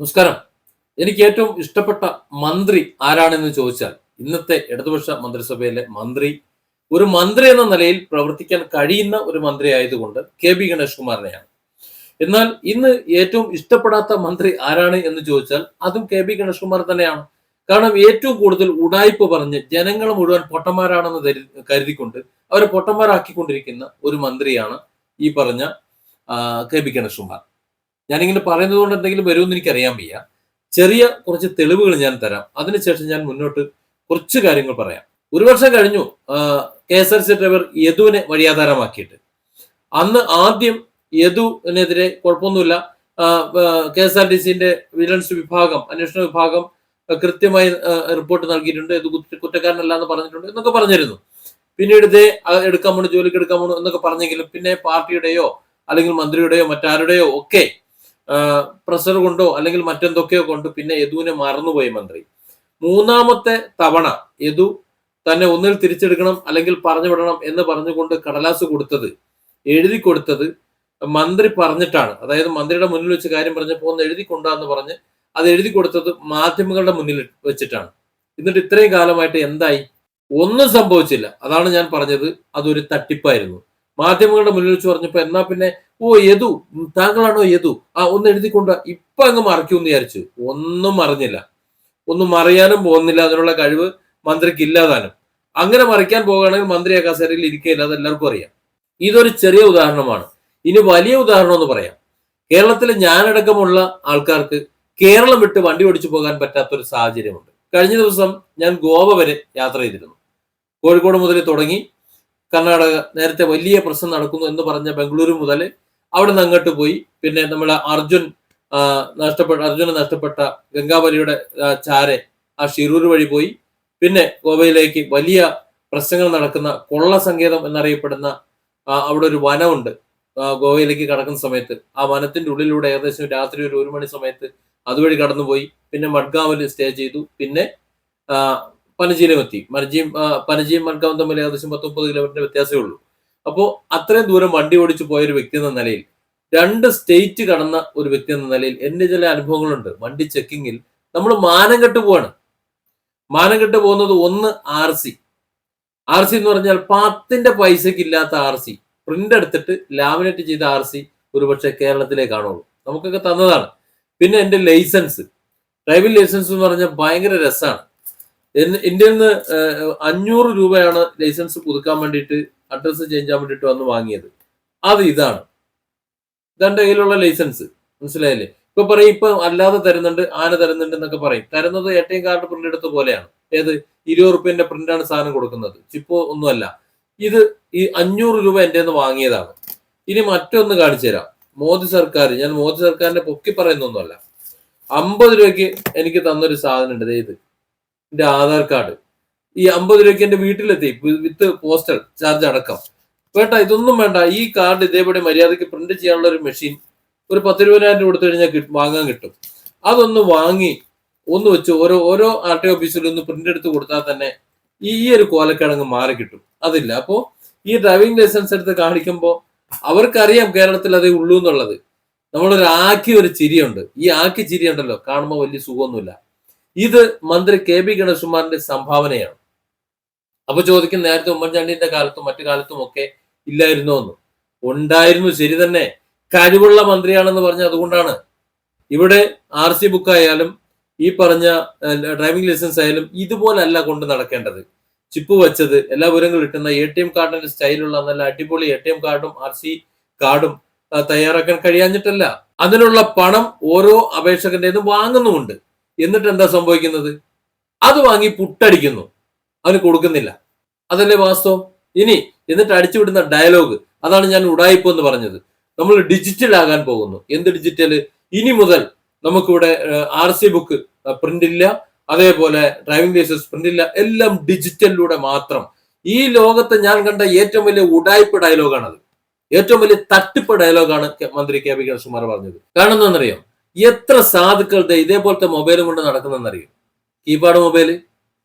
നമസ്കാരം. എനിക്ക് ഏറ്റവും ഇഷ്ടപ്പെട്ട മന്ത്രി ആരാണെന്ന് ചോദിച്ചാൽ ഇന്നത്തെ ഇടതുപക്ഷ മന്ത്രിസഭയിലെ മന്ത്രി ഒരു മന്ത്രി എന്ന നിലയിൽ പ്രവർത്തിക്കാൻ കഴിയുന്ന ഒരു മന്ത്രി ആയതുകൊണ്ട് കെ ബി ഗണേഷ് കുമാറിനെയാണ് എന്നാൽ ഇന്ന് ഏറ്റവും ഇഷ്ടപ്പെടാത്ത മന്ത്രി ആരാണ് എന്ന് ചോദിച്ചാൽ അതും കെ ബി ഗണേഷ് കുമാർ തന്നെയാണ്. കാരണം ഏറ്റവും കൂടുതൽ ഉടായ്പ പറഞ്ഞ് ജനങ്ങൾ മുഴുവൻ പൊട്ടന്മാരാണെന്ന് കരുതിക്കൊണ്ട് അവരെ പൊട്ടന്മാരാക്കിക്കൊണ്ടിരിക്കുന്ന ഒരു മന്ത്രിയാണ് ഈ പറഞ്ഞ കെ ബി ഗണേഷ് കുമാർ ഞാനിങ്ങനെ പറയുന്നത് കൊണ്ട് എന്തെങ്കിലും വരുമെന്ന് എനിക്കറിയാൻ വയ്യ. ചെറിയ കുറച്ച് തെളിവുകൾ ഞാൻ തരാം. അതിനുശേഷം ഞാൻ മുന്നോട്ട് കുറച്ച് കാര്യങ്ങൾ പറയാം. ഒരു വർഷം കഴിഞ്ഞു K S R C driver യദുവിനെ വഴിയാധാരമാക്കിയിട്ട്. അന്ന് ആദ്യം യദുവിനെതിരെ കുഴപ്പമൊന്നുമില്ല. കെ എസ് ആർ ടി സിന്റെ വിജിലൻസ് വിഭാഗം അന്വേഷണ വിഭാഗം കൃത്യമായി റിപ്പോർട്ട് നൽകിയിട്ടുണ്ട്. ഇത് കുറ്റ- കുറ്റക്കാരനല്ല എന്ന് പറഞ്ഞിട്ടുണ്ട് എന്നൊക്കെ പറഞ്ഞിരുന്നു. പിന്നീട് ഇതേ എടുക്കാൻ പോണു ജോലിക്ക് എടുക്കാൻ പോണു എന്നൊക്കെ പറഞ്ഞെങ്കിലും പിന്നെ പാർട്ടിയുടെയോ അല്ലെങ്കിൽ മന്ത്രിയുടെയോ മറ്റാരുടെയോ ഒക്കെ പ്രഷർ കൊണ്ടോ അല്ലെങ്കിൽ മറ്റെന്തൊക്കെയോ കൊണ്ട് പിന്നെ യദുവിനെ മറന്നുപോയി മന്ത്രി. മൂന്നാമത്തെ തവണ യദു തന്നെ ഒന്നിൽ തിരിച്ചെടുക്കണം അല്ലെങ്കിൽ പറഞ്ഞു വിടണം എന്ന് പറഞ്ഞുകൊണ്ട് കടലാസ് കൊടുത്തത് എഴുതി കൊടുത്തത് മന്ത്രി പറഞ്ഞിട്ടാണ്. അതായത് മന്ത്രിയുടെ മുന്നിൽ വെച്ച് കാര്യം പറഞ്ഞപ്പോൾ ഒന്ന് എഴുതി കൊണ്ടാന്ന് പറഞ്ഞ് അത് എഴുതി കൊടുത്തത് മാധ്യമങ്ങളുടെ മുന്നിൽ വെച്ചിട്ടാണ്. എന്നിട്ട് ഇത്രയും കാലമായിട്ട് എന്തായി? ഒന്നും സംഭവിച്ചില്ല. അതാണ് ഞാൻ പറഞ്ഞത്. അതൊരു തട്ടിപ്പായിരുന്നു. മാധ്യമങ്ങളുടെ മുന്നിൽ വെച്ച് പറഞ്ഞപ്പോ എന്നാ പിന്നെ ഓ യദു താങ്കളാണോ യദു? ആ ഒന്ന് എഴുതിക്കൊണ്ട്. ഇപ്പൊ അങ്ങ് മറയ്ക്കുമെന്ന് വിചാരിച്ചു. ഒന്നും മറിഞ്ഞില്ല. ഒന്നും മറിയാനും പോകുന്നില്ല അതിനുള്ള കഴിവ് മന്ത്രിക്ക് ഇല്ലാതാനും അങ്ങനെ മറിക്കാൻ പോകുകയാണെങ്കിൽ മന്ത്രി ആ കസേരയിൽ ഇരിക്കുകയില്ല അത് എല്ലാവർക്കും അറിയാം. ഇതൊരു ചെറിയ ഉദാഹരണമാണ്. ഇനി വലിയ ഉദാഹരണം എന്ന് പറയാം. കേരളത്തിൽ ഞാനടക്കമുള്ള ആൾക്കാർക്ക് കേരളം വിട്ട് വണ്ടി ഓടിച്ചു പോകാൻ പറ്റാത്ത ഒരു സാഹചര്യമുണ്ട്. കഴിഞ്ഞ ദിവസം ഞാൻ ഗോവ വരെ യാത്ര ചെയ്തിരുന്നു. കോഴിക്കോട് മുതൽ തുടങ്ങി കർണാടക നേരത്തെ വലിയ പ്രശ്നം നടക്കുന്നു എന്ന് പറഞ്ഞ ബംഗളൂരു മുതൽ അവിടെ നിന്ന് അങ്ങോട്ട് പോയി. പിന്നെ നമ്മളെ അർജുൻ നഷ്ടപ്പെട്ട അർജുന നഷ്ടപ്പെട്ട ഗംഗാവലിയുടെ ചാര ആ ഷിരൂർ വഴി പോയി. പിന്നെ ഗോവയിലേക്ക് വലിയ പ്രശ്നങ്ങൾ നടക്കുന്ന കൊള്ള സങ്കേതം എന്നറിയപ്പെടുന്ന അവിടെ ഒരു വനമുണ്ട്. ഗോവയിലേക്ക് കടക്കുന്ന സമയത്ത്. ആ വനത്തിന്റെ ഉള്ളിലൂടെ ഏകദേശം രാത്രി ഒരു ഒരു മണി സമയത്ത് അതുവഴി കടന്നുപോയി. പിന്നെ മഡ്ഗാവിൽ സ്റ്റേ ചെയ്തു. പിന്നെ പനജിയിലും എത്തി. ആ, പനജിയും മൺകാവും തമ്മിൽ ഏകദേശം പത്ത് മുപ്പത് കിലോമീറ്റർ വ്യത്യാസമേ ഉള്ളൂ. അപ്പോൾ അത്രയും ദൂരം വണ്ടി ഓടിച്ചു പോയ ഒരു വ്യക്തി എന്ന നിലയിൽ രണ്ട് സ്റ്റേറ്റ് കടന്ന ഒരു വ്യക്തി എന്ന നിലയിൽ എന്റെ ചില അനുഭവങ്ങളുണ്ട്. വണ്ടി ചെക്കിങ്ങിൽ നമ്മൾ മാനം കെട്ട് പോവാണ്. മാനം കെട്ട് പോകുന്നത് ഒന്ന് ആർ സി ആർ സി എന്ന് പറഞ്ഞാൽ പത്തിന്റെ പൈസക്ക് ഇല്ലാത്ത ആർ സി പ്രിന്റ് എടുത്തിട്ട് ലാമിനേറ്റ് ചെയ്ത ആർ സി ഒരുപക്ഷെ കേരളത്തിലേ കാണുള്ളൂ. നമുക്കൊക്കെ തന്നതാണ്. പിന്നെ എന്റെ ലൈസൻസ് ഡ്രൈവിംഗ് ലൈസൻസ് എന്ന് പറഞ്ഞാൽ ഭയങ്കര രസമാണ് ഇന്ത്യയിൽ നിന്ന് അഞ്ഞൂറ് രൂപയാണ് ലൈസൻസ് പുതുക്കാൻ വേണ്ടിയിട്ട് അഡ്രസ്സ് ചേഞ്ച് ചെയ്യാൻ വേണ്ടിയിട്ട് വന്ന് വാങ്ങിയത്. അത് ഇതാണ്. ഇതാണ്ട് കയ്യിലുള്ള ലൈസൻസ്. മനസ്സിലായില്ലേ? ഇപ്പൊ പറയും ഇപ്പൊ അല്ലാതെ തരുന്നുണ്ട് ആന തരുന്നുണ്ട് എന്നൊക്കെ പറയും. തരുന്നത് ഏറ്റവും കാർഡ് പ്രിന്റ് എടുത്ത പോലെയാണ്. ഏത്? ഇരുപത് റുപ്യന്റെ പ്രിന്റാണ് സാധനം കൊടുക്കുന്നത്. ചിപ്പോ ഒന്നുമല്ല. ഇത് ഈ അഞ്ഞൂറ് രൂപ എന്റെ നിന്ന് വാങ്ങിയതാണ്. ഇനി മറ്റൊന്ന് കാണിച്ചു തരാം. മോദി സർക്കാർ ഞാൻ മോദി സർക്കാരിനെ പൊക്കി പറയുന്നൊന്നുമല്ല. അമ്പത് രൂപയ്ക്ക് എനിക്ക് തന്നൊരു സാധനം ഉണ്ട് ഇത്. എന്റെ ആധാർ കാർഡ്. ഈ അമ്പത് രൂപയ്ക്ക് എന്റെ വീട്ടിലെത്തി. വിത്ത് പോസ്റ്റൽ ചാർജ് അടക്കം. വേണ്ട ഇതൊന്നും വേണ്ട. ഈ കാർഡ് ഇതേപോലെ മര്യാദയ്ക്ക് പ്രിന്റ് ചെയ്യാനുള്ള ഒരു മെഷീൻ ഒരു പത്ത് രൂപതിനായിരം രൂപ കൊടുത്തു കഴിഞ്ഞാൽ വാങ്ങാൻ കിട്ടും. അതൊന്ന് വാങ്ങി ഒന്ന് വെച്ച് ഓരോ ഓരോ ആർ ടി ഓഫീസിലും ഒന്ന് പ്രിന്റ് എടുത്ത് കൊടുത്താൽ തന്നെ ഈ ഒരു കോലക്കിഴങ്ങ് മാറി കിട്ടും. അതില്ല. അപ്പോ ഈ ഡ്രൈവിംഗ് ലൈസൻസ് എടുത്ത് കാണിക്കുമ്പോൾ അവർക്കറിയാം കേരളത്തിൽ അതേ ഉള്ളൂ എന്നുള്ളത്. നമ്മളൊരു ആക്കി ഒരു ചിരിയുണ്ട്. ഈ ആക്കി ചിരി ഉണ്ടല്ലോ കാണുമ്പോൾ വലിയ സുഖമൊന്നുമില്ല. ഇത് മന്ത്രി കെ ബി ഗണേഷ്കുമാറിന്റെ സംഭാവനയാണ്. അപ്പൊ ചോദിക്കും നേരത്തെ ഉമ്മൻചാണ്ടിന്റെ കാലത്തും മറ്റു കാലത്തും ഒക്കെ ഇല്ലായിരുന്നു എന്ന്. ഉണ്ടായിരുന്നു ശരി തന്നെ. കഴിവുള്ള മന്ത്രിയാണെന്ന് പറഞ്ഞ അതുകൊണ്ടാണ്. ഇവിടെ ആർ സി ബുക്കായാലും ഈ പറഞ്ഞ ഡ്രൈവിംഗ് ലൈസൻസ് ആയാലും ഇതുപോലല്ല കൊണ്ട് നടക്കേണ്ടത്. ചിപ്പ് വെച്ചത് എല്ലാ വിവരങ്ങളും കിട്ടുന്ന എ ടി എം കാർഡിന്റെ സ്റ്റൈലുള്ള നല്ല അടിപൊളി എ ടി എം കാർഡും ആർ സി കാർഡും തയ്യാറാക്കാൻ കഴിയാഞ്ഞിട്ടല്ല. അതിനുള്ള പണം ഓരോ അപേക്ഷകന്റേതും വാങ്ങുന്നുമുണ്ട്. എന്നിട്ട് എന്താ സംഭവിക്കുന്നത്? അത് വാങ്ങി പുട്ടടിക്കുന്നു. അവന് കൊടുക്കുന്നില്ല. അതല്ലേ വാസ്തവം? ഇനി എന്നിട്ട് അടിച്ചുവിടുന്ന ഡയലോഗ് അതാണ് ഞാൻ ഉടായിപ്പ് എന്ന് പറഞ്ഞത്. നമ്മൾ ഡിജിറ്റൽ ആകാൻ പോകുന്നു. എന്ത് ഡിജിറ്റൽ ഇനി മുതൽ നമുക്കിവിടെ ആർ സി ബുക്ക് പ്രിന്റ് ഇല്ല. അതേപോലെ ഡ്രൈവിംഗ് ലൈസൻസ് പ്രിന്റ് ഇല്ല. എല്ലാം ഡിജിറ്റലിലൂടെ മാത്രം. ഈ ലോകത്ത് ഞാൻ കണ്ട ഏറ്റവും വലിയ ഉടായ്പ ഡയലോഗാണത് ഏറ്റവും വലിയ തട്ടിപ്പ് ഡയലോഗാണ് മന്ത്രി കെ. പി കൃഷ്ണകുമാർ പറഞ്ഞത്. കാരണം എന്താണെന്നറിയോ? എത്ര സാധുക്കളുടെ ഇതേപോലത്തെ മൊബൈലും കൊണ്ട് നടക്കുന്നതെന്നറിയോ കീപാഡ് മൊബൈൽ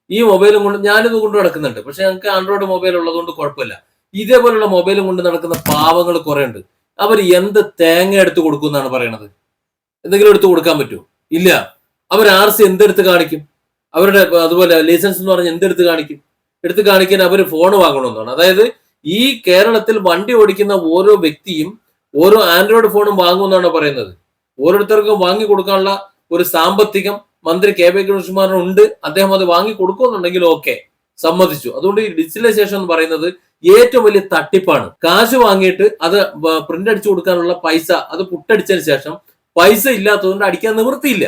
ഈ മൊബൈലും കൊണ്ട് ഞാനിത് കൊണ്ട് നടക്കുന്നുണ്ട്. പക്ഷെ ഞങ്ങൾക്ക് ആൻഡ്രോയിഡ് മൊബൈൽ ഉള്ളതുകൊണ്ട് കുഴപ്പമില്ല. ഇതേപോലുള്ള മൊബൈലും കൊണ്ട് നടക്കുന്ന പാവങ്ങൾ കുറെ ഉണ്ട് അവർ എന്ത് തേങ്ങ എടുത്ത് കൊടുക്കും എന്നാണ് പറയണത്? എന്തെങ്കിലും എടുത്ത് കൊടുക്കാൻ പറ്റുമോ? ഇല്ല. അവർ ആർ സി എന്തെടുത്ത് കാണിക്കും? അവരുടെ അതുപോലെ ലൈസൻസ് എന്ന് പറഞ്ഞാൽ എന്തെടുത്ത് കാണിക്കും? എടുത്ത് കാണിക്കാൻ അവർ ഫോൺ വാങ്ങണമെന്നാണ്. അതായത് ഈ കേരളത്തിൽ വണ്ടി ഓടിക്കുന്ന ഓരോ വ്യക്തിയും ഓരോ ആൻഡ്രോയിഡ് ഫോണും വാങ്ങുമെന്നാണ് പറയുന്നത്. ഓരോരുത്തർക്കും വാങ്ങി കൊടുക്കാനുള്ള ഒരു സാമ്പത്തികം മന്ത്രി കെ പി കൃഷ്ണകുമാറിന് ഉണ്ട്. അദ്ദേഹം അത് വാങ്ങി കൊടുക്കുന്നുണ്ടെങ്കിൽ ഓക്കെ സമ്മതിച്ചു. അതുകൊണ്ട് ഈ ഡിജിറ്റലൈസേഷൻ എന്ന് പറയുന്നത് ഏറ്റവും വലിയ തട്ടിപ്പാണ്. കാശ് വാങ്ങിയിട്ട് അത് പ്രിന്റ് അടിച്ചു കൊടുക്കാനുള്ള പൈസ അത് പുട്ടടിച്ചതിന് ശേഷം പൈസ ഇല്ലാത്തതുകൊണ്ട് അടിക്കാൻ നിവൃത്തിയില്ല.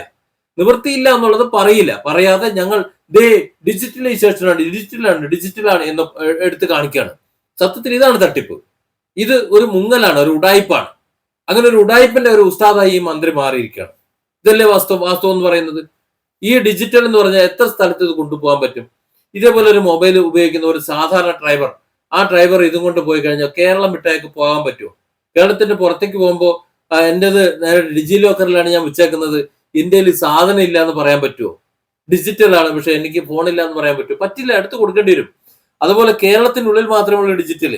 നിവൃത്തിയില്ല എന്നുള്ളത് പറയില്ല. പറയാതെ ഞങ്ങൾ ദേ ഡിജിറ്റലൈസേഷൻ ആണ് ഡിജിറ്റലാണ് ഡിജിറ്റലാണ് എന്ന് എടുത്ത് കാണിക്കുകയാണ്. സത്യത്തിൽ ഇതാണ് തട്ടിപ്പ്. ഇത് ഒരു മുങ്ങലാണ് ഒരു ഉടായ്പാണ് അങ്ങനെ ഒരു ഉടായ്പിന്റെ ഒരു ഉസ്താദായി ഈ മന്ത്രി മാറിയിരിക്കുകയാണ്. ഇതല്ലേ വാസ്തവം? വാസ്തവം എന്ന് പറയുന്നത് ഈ ഡിജിറ്റൽ എന്ന് പറഞ്ഞാൽ എത്ര സ്ഥലത്ത് ഇത് കൊണ്ടുപോകാൻ പറ്റും? ഇതേപോലെ ഒരു മൊബൈൽ ഉപയോഗിക്കുന്ന ഒരു സാധാരണ ഡ്രൈവർ ആ ഡ്രൈവർ ഇതും കൊണ്ട് പോയി കഴിഞ്ഞാൽ കേരളം വിട്ടേക്ക് പോകാൻ പറ്റുമോ? കേരളത്തിന്റെ പുറത്തേക്ക് പോകുമ്പോൾ എന്റെത് നേരെ ഡിജി ലോക്കറിലാണ് ഞാൻ വെച്ചേക്കുന്നത്. ഇന്ത്യയിൽ സാധനം ഇല്ല എന്ന് പറയാൻ പറ്റുമോ? ഡിജിറ്റൽ ആണ് പക്ഷെ എനിക്ക് ഫോണില്ല എന്ന് പറയാൻ പറ്റുമോ? പറ്റില്ല എടുത്ത് കൊടുക്കേണ്ടി വരും. അതുപോലെ കേരളത്തിനുള്ളിൽ മാത്രമുള്ള ഡിജിറ്റൽ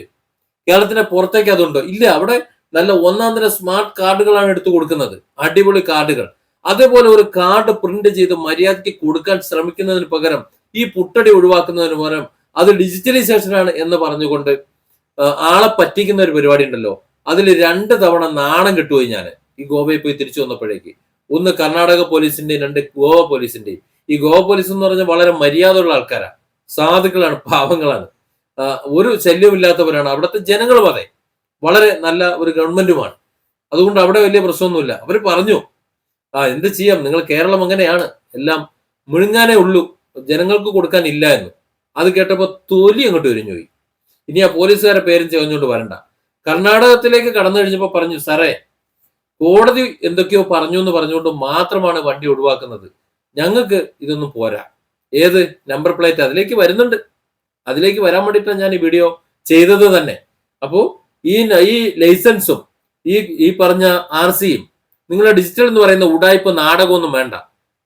കേരളത്തിന്റെ പുറത്തേക്ക് അതുണ്ടോ? ഇല്ല അവിടെ നല്ല ഒന്നാം തരം സ്മാർട്ട് കാർഡുകളാണ് എടുത്തു കൊടുക്കുന്നത്. അടിപൊളി കാർഡുകൾ. അതേപോലെ ഒരു കാർഡ് പ്രിന്റ് ചെയ്ത് മര്യാദയ്ക്ക് കൊടുക്കാൻ ശ്രമിക്കുന്നതിന് പകരം ഈ പുട്ടടി ഒഴിവാക്കുന്നതിന് പകരം അത് ഡിജിറ്റലൈസേഷൻ ആണ് എന്ന് പറഞ്ഞുകൊണ്ട് ആളെ പറ്റിക്കുന്ന ഒരു പരിപാടി ഉണ്ടല്ലോ. അതിൽ രണ്ട് തവണ നാണം കിട്ടുപോയി ഞാൻ ഈ ഗോവയിൽ പോയി തിരിച്ചു വന്നപ്പോഴേക്ക്. ഒന്ന് കർണാടക പോലീസിന്റെയും രണ്ട് ഗോവ പോലീസിന്റെയും. ഈ ഗോവ പോലീസ് എന്ന് പറഞ്ഞാൽ വളരെ മര്യാദയുള്ള ആൾക്കാരാണ് സാധുക്കളാണ് പാവങ്ങളാണ്. ഒരു ശല്യമില്ലാത്തവരാണ് അവിടുത്തെ ജനങ്ങൾ അതെ. വളരെ നല്ല ഒരു ഗവൺമെന്റുമാണ്. അതുകൊണ്ട് അവിടെ വലിയ പ്രശ്നമൊന്നുമില്ല. അവർ പറഞ്ഞു ആ എന്ത് ചെയ്യാം? നിങ്ങൾ കേരളം അങ്ങനെയാണ്. എല്ലാം മുഴുങ്ങാനേ ഉള്ളൂ. ജനങ്ങൾക്ക് കൊടുക്കാൻ ഇല്ല എന്ന്. അത് കേട്ടപ്പോൾ തൊലി അങ്ങോട്ട് വിരിഞ്ഞു പോയി. ഇനി ആ പോലീസുകാരെ പേരും ചെവഞ്ഞോണ്ട് വരണ്ട. കർണാടകത്തിലേക്ക് കടന്നു കഴിഞ്ഞപ്പോൾ പറഞ്ഞു സാറേ കോടതി എന്തൊക്കെയോ പറഞ്ഞു എന്ന് പറഞ്ഞുകൊണ്ട് മാത്രമാണ് വണ്ടി ഒഴിവാക്കുന്നത്. ഞങ്ങൾക്ക് ഇതൊന്നും പോരാ. ഏത് നമ്പർ പ്ലേറ്റ് അതിലേക്ക് വരുന്നുണ്ട്. അതിലേക്ക് വരാൻ വേണ്ടിയിട്ടാണ് ഞാൻ ഈ വീഡിയോ ചെയ്തത് തന്നെ. അപ്പോൾ ഈ ഈ ലൈസൻസും ഈ ഈ പറഞ്ഞ ആർ സിയും നിങ്ങളുടെ ഡിജിറ്റൽ എന്ന് പറയുന്ന ഉടായ്പ നാടകമൊന്നും വേണ്ട.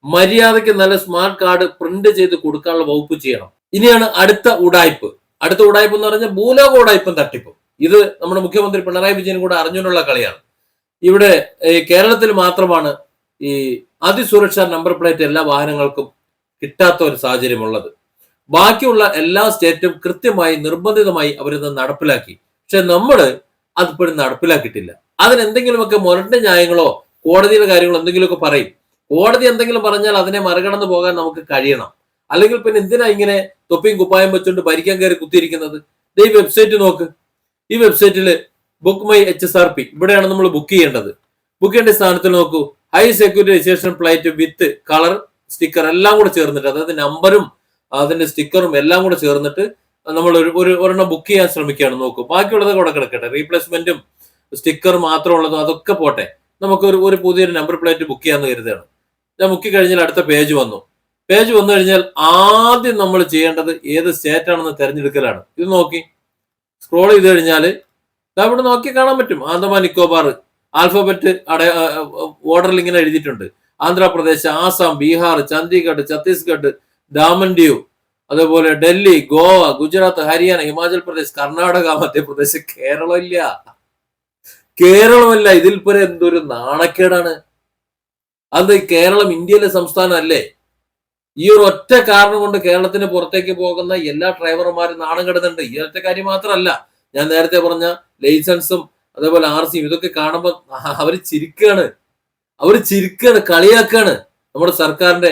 മര്യാദയ്ക്ക് നല്ല സ്മാർട്ട് കാർഡ് പ്രിന്റ് ചെയ്ത് കൊടുക്കാനുള്ള വകുപ്പ് ചെയ്യണം. ഇനിയാണ് അടുത്ത ഉടായ്പ്. അടുത്ത ഉടായ്പ് എന്ന് പറഞ്ഞാൽ ഭൂലോക ഉടായ്പും തട്ടിപ്പും. ഇത് നമ്മുടെ മുഖ്യമന്ത്രി പിണറായി വിജയൻ കൂടെ അറിഞ്ഞുകൊണ്ടുള്ള കളിയാണ്. ഇവിടെ കേരളത്തിൽ മാത്രമാണ് ഈ അതിസുരക്ഷാ നമ്പർ പ്ലേറ്റ് എല്ലാ വാഹനങ്ങൾക്കും കിട്ടാത്ത ഒരു സാഹചര്യമുള്ളത്. ബാക്കിയുള്ള എല്ലാ സ്റ്റേറ്റും കൃത്യമായി നിർബന്ധിതമായി അവരിത് നടപ്പിലാക്കി. പക്ഷെ നമ്മൾ അതിപ്പോഴും നടപ്പിലാക്കിയിട്ടില്ല. അതിനെന്തെങ്കിലുമൊക്കെ മുരണ്ട ന്യായങ്ങളോ കോടതിയിലെ കാര്യങ്ങളോ എന്തെങ്കിലുമൊക്കെ പറയും. കോടതി എന്തെങ്കിലും പറഞ്ഞാൽ അതിനെ മറികടന്നു പോകാൻ നമുക്ക് കഴിയണം. അല്ലെങ്കിൽ പിന്നെ എന്തിനാ ഇങ്ങനെ തൊപ്പിയും കുപ്പായം വെച്ചുകൊണ്ട് ഭരിക്കാൻ കയറി കുത്തിയിരിക്കുന്നത്? ഈ വെബ്സൈറ്റ് നോക്ക്. ഈ വെബ്സൈറ്റിൽ book my H S R P ഇവിടെയാണ് നമ്മൾ ബുക്ക് ചെയ്യേണ്ടത്. ബുക്ക് ചെയ്യേണ്ട സ്ഥാനത്തിൽ നോക്കൂ. High security registration plate with colour sticker എല്ലാം കൂടെ ചേർന്നിട്ട് അതായത് നമ്പറും അതിന്റെ സ്റ്റിക്കറും എല്ലാം കൂടെ ചേർന്നിട്ട് നമ്മൾ ഒരു ഒരു ഒരെണ്ണം ബുക്ക് ചെയ്യാൻ ശ്രമിക്കുകയാണ് നോക്കും. ബാക്കിയുള്ളത് കൂടെ കിടക്കട്ടെ. റീപ്ലേസ്മെന്റും സ്റ്റിക്കർ മാത്രം ഉള്ളതും അതൊക്കെ പോട്ടെ. നമുക്ക് ഒരു ഒരു പുതിയൊരു നമ്പർ പ്ലേറ്റ് ബുക്ക് ചെയ്യാന്ന് കരുതുകയാണ്. ഞാൻ മുക്കി കഴിഞ്ഞാൽ അടുത്ത പേജ് വന്നു. പേജ് വന്നു കഴിഞ്ഞാൽ ആദ്യം നമ്മൾ ചെയ്യേണ്ടത് ഏത് സ്റ്റേറ്റ് ആണെന്ന് തിരഞ്ഞെടുക്കലാണ്. ഇത് നോക്കി. സ്ക്രോൾ ചെയ്ത് കഴിഞ്ഞാൽ അവിടെ നോക്കി കാണാൻ പറ്റും. ആന്തമാൻ നിക്കോബാർ ആൽഫബറ്റ് അട ഓർഡറിൽ ഇങ്ങനെ എഴുതിയിട്ടുണ്ട്. ആന്ധ്രാപ്രദേശ് ആസാം ബീഹാർ ചണ്ഡീഗഡ് ഛത്തീസ്ഗഡ് ദാമൻ ഡ്യൂ അതേപോലെ ഡൽഹി ഗോവ ഗുജറാത്ത് ഹരിയാന ഹിമാചൽ പ്രദേശ് കർണാടക മധ്യപ്രദേശ് കേരളമില്ല. കേരളമല്ല ഇതിൽ പോലെ എന്തൊരു നാണക്കേടാണ്. അത് കേരളം ഇന്ത്യയിലെ സംസ്ഥാനമല്ലേ? ഈ ഒരു ഒറ്റ കാരണം കൊണ്ട് കേരളത്തിന് പുറത്തേക്ക് പോകുന്ന എല്ലാ ഡ്രൈവർമാരും നാണം കെടുന്നുണ്ട്. ഈ ഒറ്റ കാര്യം മാത്രമല്ല ഞാൻ നേരത്തെ പറഞ്ഞ ലൈസൻസും അതേപോലെ ആർ സിയും ഇതൊക്കെ കാണുമ്പോൾ അവർ ചിരിക്കാണ്. അവർ ചിരിക്കാണ് കളിയാക്കുകയാണ് നമ്മുടെ സർക്കാരിന്റെ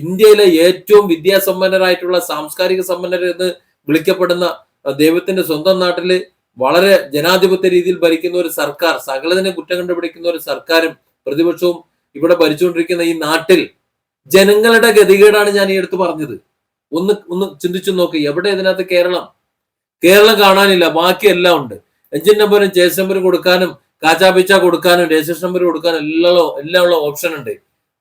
ഇന്ത്യയിലെ ഏറ്റവും വിദ്യാസമ്പന്നരായിട്ടുള്ള സാംസ്കാരിക സമ്പന്നർ എന്ന് വിളിക്കപ്പെടുന്ന ദൈവത്തിന്റെ സ്വന്തം നാട്ടിൽ വളരെ ജനാധിപത്യ രീതിയിൽ ഭരിക്കുന്ന ഒരു സർക്കാർ സകലതിനെ കുറ്റം കണ്ടുപിടിക്കുന്ന ഒരു സർക്കാരും പ്രതിപക്ഷവും ഇവിടെ ഭരിച്ചുകൊണ്ടിരിക്കുന്ന ഈ നാട്ടിൽ ജനങ്ങളുടെ ഗതികേടാണ് ഞാൻ ഈ അടുത്ത് പറഞ്ഞത്. ഒന്ന് ഒന്ന് ചിന്തിച്ചു നോക്ക് എവിടെ ഇതിനകത്ത് കേരളം? കേരളം കാണാനില്ല ബാക്കിയെല്ലാം ഉണ്ട്. എഞ്ചിൻ നമ്പറും ചേസ് നമ്പറും കൊടുക്കാനും കാച്ചാപിച്ച കൊടുക്കാനും രജിസ്ട്രേഷൻ നമ്പർ കൊടുക്കാനും എല്ലാം എല്ലാം ഉള്ള ഓപ്ഷൻ ഉണ്ട്.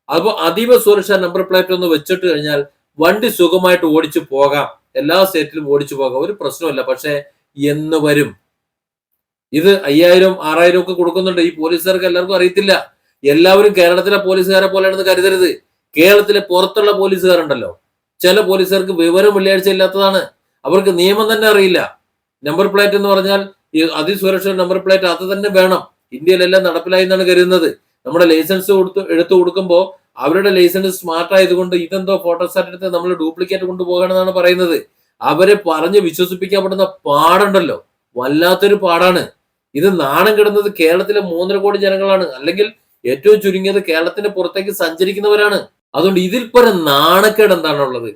അപ്പോൾ അതീവ സുരക്ഷ നമ്പർ പ്ലേറ്റ് ഒന്ന് വെച്ചിട്ട് കഴിഞ്ഞാൽ വണ്ടി സുഖമായിട്ട് ഓടിച്ചു പോകാം. എല്ലാ സ്റ്റേറ്റിലും ഓടിച്ചു പോകാം. ഒരു പ്രശ്നമില്ല പക്ഷേ എന്ന് വരും? ഇത് അയ്യായിരം ആറായിരം ഒക്കെ കൊടുക്കുന്നുണ്ട്. ഈ പോലീസുകാർക്ക് എല്ലാവർക്കും അറിയത്തില്ല. എല്ലാവരും കേരളത്തിലെ പോലീസുകാരെ പോലെയാണെന്ന് കരുതരുത്. കേരളത്തിലെ പുറത്തുള്ള പോലീസുകാരുണ്ടല്ലോ. ചില പോലീസുകാർക്ക് വിവരം വെള്ളിയാഴ്ച ഇല്ലാത്തതാണ്. അവർക്ക് നിയമം തന്നെ അറിയില്ല. നമ്പർ പ്ലേറ്റ് എന്ന് പറഞ്ഞാൽ ഈ അതിസുരക്ഷ നമ്പർ പ്ലേറ്റ് അത് തന്നെ വേണം. ഇന്ത്യയിലെല്ലാം നടപ്പിലായി എന്നാണ് കരുതുന്നത്. നമ്മുടെ ലൈസൻസ് കൊടുത്ത് എടുത്തു കൊടുക്കുമ്പോൾ അവരുടെ ലൈസൻസ് സ്മാർട്ട് ആയതുകൊണ്ട് ഇതെന്തോ ഫോട്ടോസ്റ്റാറ്റ് എടുത്ത് നമ്മൾ ഡ്യൂപ്ലിക്കേറ്റ് കൊണ്ടുപോകണമെന്നാണ് പറയുന്നത്. അവരെ പറഞ്ഞ് വിശ്വസിപ്പിക്കപ്പെടുന്ന പാടുണ്ടല്ലോ. വല്ലാത്തൊരു പാടാണ്. ഇത് നാണം കിടന്നത് കേരളത്തിലെ മൂന്നര കോടി ജനങ്ങളാണ്. അല്ലെങ്കിൽ ഏറ്റവും ചുരുങ്ങിയത് കേരളത്തിന്റെ പുറത്തേക്ക് സഞ്ചരിക്കുന്നവരാണ്. അതുകൊണ്ട് ഇതിൽ പരം നാണക്കേട് എന്താണുള്ളത്?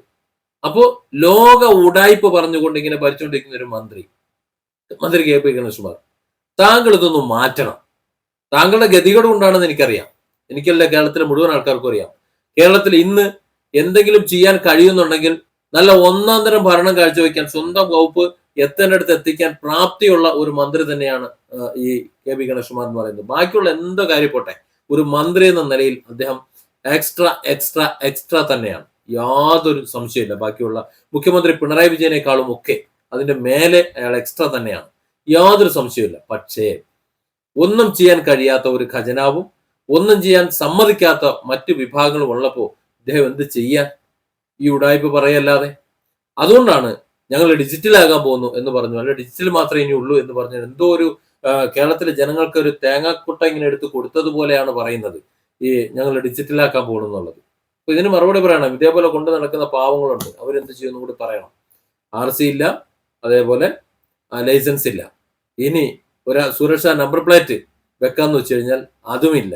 അപ്പോ ലോക ഉടായ്പ പറഞ്ഞുകൊണ്ട് ഇങ്ങനെ ഭരിച്ചുകൊണ്ടിരിക്കുന്ന ഒരു മന്ത്രി. മന്ത്രി കെ പി ഗണേഷ്കുമാർ താങ്കൾ ഇതൊന്നും മാറ്റണം. താങ്കളുടെ ഗതികേട് കൊണ്ടാണെന്ന് എനിക്കറിയാം. എനിക്കല്ല കേരളത്തിലെ മുഴുവൻ ആൾക്കാർക്കും അറിയാം. കേരളത്തിൽ ഇന്ന് എന്തെങ്കിലും ചെയ്യാൻ കഴിയുന്നുണ്ടെങ്കിൽ നല്ല ഒന്നാം തരം ഭരണം കാഴ്ചവെക്കാൻ സ്വന്തം വകുപ്പ് എത്തേണ്ടടുത്ത് എത്തിക്കാൻ പ്രാപ്തിയുള്ള ഒരു മന്ത്രി തന്നെയാണ് ഈ കെ പി ഗണേഷ്കുമാർ എന്ന് പറയുന്നത്. ബാക്കിയുള്ള എന്തോ കാര്യം പോട്ടെ ഒരു മന്ത്രി എന്ന നിലയിൽ അദ്ദേഹം എക്സ്ട്രാ എക്സ്ട്രാ എക്സ്ട്രാ തന്നെയാണ്. യാതൊരു സംശയമില്ല ബാക്കിയുള്ള മുഖ്യമന്ത്രി പിണറായി വിജയനേക്കാളും ഒക്കെ അതിന്റെ മേലെ അയാൾ എക്സ്ട്രാ തന്നെയാണ്. യാതൊരു സംശയമില്ല പക്ഷേ ഒന്നും ചെയ്യാൻ കഴിയാത്ത ഒരു ഖജനാവും ഒന്നും ചെയ്യാൻ സമ്മതിക്കാത്ത മറ്റു വിഭാഗങ്ങളും ഉള്ളപ്പോൾ ഇദ്ദേഹം എന്ത് ചെയ്യാൻ ഈ ഉടായ്പ പറയല്ലാതെ. അതുകൊണ്ടാണ് ഞങ്ങൾ ഡിജിറ്റലാകാൻ പോകുന്നു എന്ന് പറഞ്ഞു. അല്ല ഡിജിറ്റൽ മാത്രമേ ഇനി ഉള്ളൂ എന്ന് പറഞ്ഞു. എന്തോ ഒരു കേരളത്തിലെ ജനങ്ങൾക്ക് ഒരു തേങ്ങാക്കുട്ട ഇങ്ങനെ എടുത്ത് കൊടുത്തതുപോലെയാണ് പറയുന്നത്. ഈ ഞങ്ങൾ ഡിജിറ്റലാക്കാൻ പോകുന്നു എന്നുള്ളത്. അപ്പൊ ഇതിന് മറുപടി പറയണം. ഇതേപോലെ കൊണ്ട് നടക്കുന്ന പാവങ്ങളുണ്ട്. അവരെന്ത് ചെയ്യുമെന്ന് കൂടി പറയണം. ആർ സി ഇല്ല അതേപോലെ ലൈസൻസ് ഇല്ല. ഇനി ഒരു സുരക്ഷാ നമ്പർ പ്ലേറ്റ് വെക്കാന്ന് വെച്ച് കഴിഞ്ഞാൽ അതുമില്ല.